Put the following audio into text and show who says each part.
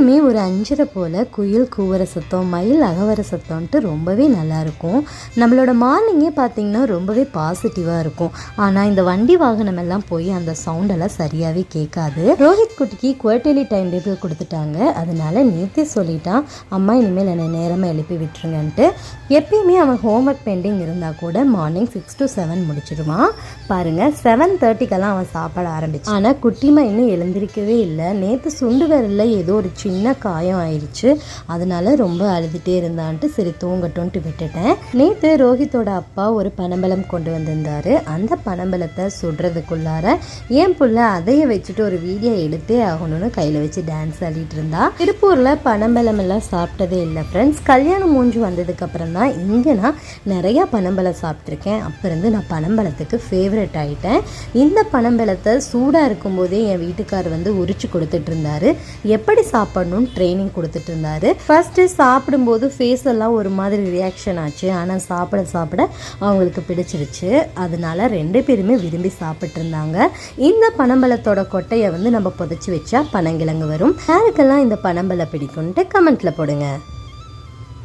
Speaker 1: எப்பயுமே ஒரு அஞ்சரை போல் குயில் கூவுற சத்தம் மயில் அகவர சத்தம்ன்ட்டு ரொம்பவே நல்லாயிருக்கும் நம்மளோட மார்னிங்கே பார்த்திங்கன்னா ரொம்பவே பாசிட்டிவாக இருக்கும். ஆனால் இந்த வண்டி வாகனம் எல்லாம் போய் அந்த சவுண்டெல்லாம் சரியாகவே கேட்காது. ரோஹித் குட்டிக்கு குவார்டர்லி டைம் டேபிள் கொடுத்துட்டாங்க. அதனால நேற்றே சொல்லிட்டான் அம்மா இனிமேல் என்னை நேரமாக எழுப்பி விட்டுருங்கன்ட்டு. எப்பயுமே அவன் ஹோம்ஒர்க் பெண்டிங் இருந்தால் கூட மார்னிங் சிக்ஸ் டு செவன் முடிச்சிடுவான். பாருங்கள் செவன் தேர்ட்டிக்கெல்லாம் அவன் சாப்பிட ஆரம்பிச்சு ஆனால் குட்டிமா இன்னும் எழுந்திருக்கவே இல்லை. நேற்று சுண்டு வரல ஏதோ ஒரு சின்ன காயம் ஆயிடுச்சு அதனால ரொம்ப அழுதுகிட்டே இருந்தான்ட்டு சரி தூங்கட்டும்ட்டு விட்டுட்டேன். நேற்று ரோஹித்தோட அப்பா ஒரு பனம்பழம் கொண்டு வந்திருந்தார். அந்த பனம்பழத்தை சுடுறதுக்குள்ளார என் புள்ள அதையே வச்சுட்டு ஒரு வீடியோ எடுத்தே ஆகணும்னு கையில் வச்சு டான்ஸ் ஆடிட்டு இருந்தா. திருப்பூரில் பனம்பழம் எல்லாம் சாப்பிட்டதே இல்லை ஃப்ரெண்ட்ஸ் கல்யாணம் மூஞ்சி வந்ததுக்கப்புறம் தான் இங்கே நான் நிறையா பனம்பழம் சாப்பிட்ருக்கேன் அப்போ இருந்து நான் பனம்பழத்துக்கு ஃபேவரட் ஆகிட்டேன் இந்த பனம்பழத்தை சூடாக இருக்கும்போதே என் வீட்டுக்கார் வந்து உரிச்சு கொடுத்துட்டு இருந்தாரு. எப்படி சாப்பிடணும்னு ட்ரைனிங் கொடுத்துட்டு இருந்தார் ஃபஸ்ட்டு சாப்பிடும்போது ஃபேஸ் எல்லாம் ஒரு மாதிரி ரியாக்ஷன் ஆச்சு. ஆனால் சாப்பிட சாப்பிட அவங்களுக்கு பிடிச்சிருச்சு. அதனால ரெண்டு பேருமே விரும்பி சாப்பிட்டு இருந்தாங்க இந்த பனம்பழத்தோட கொட்டையை வந்து நம்ம புதைச்சி வச்சா பனங்கிழங்கு வரும். யாருக்கெல்லாம் இந்த பனம்பழம் பிடிக்கும்ன்ட்டு கமெண்ட்டில் போடுங்க.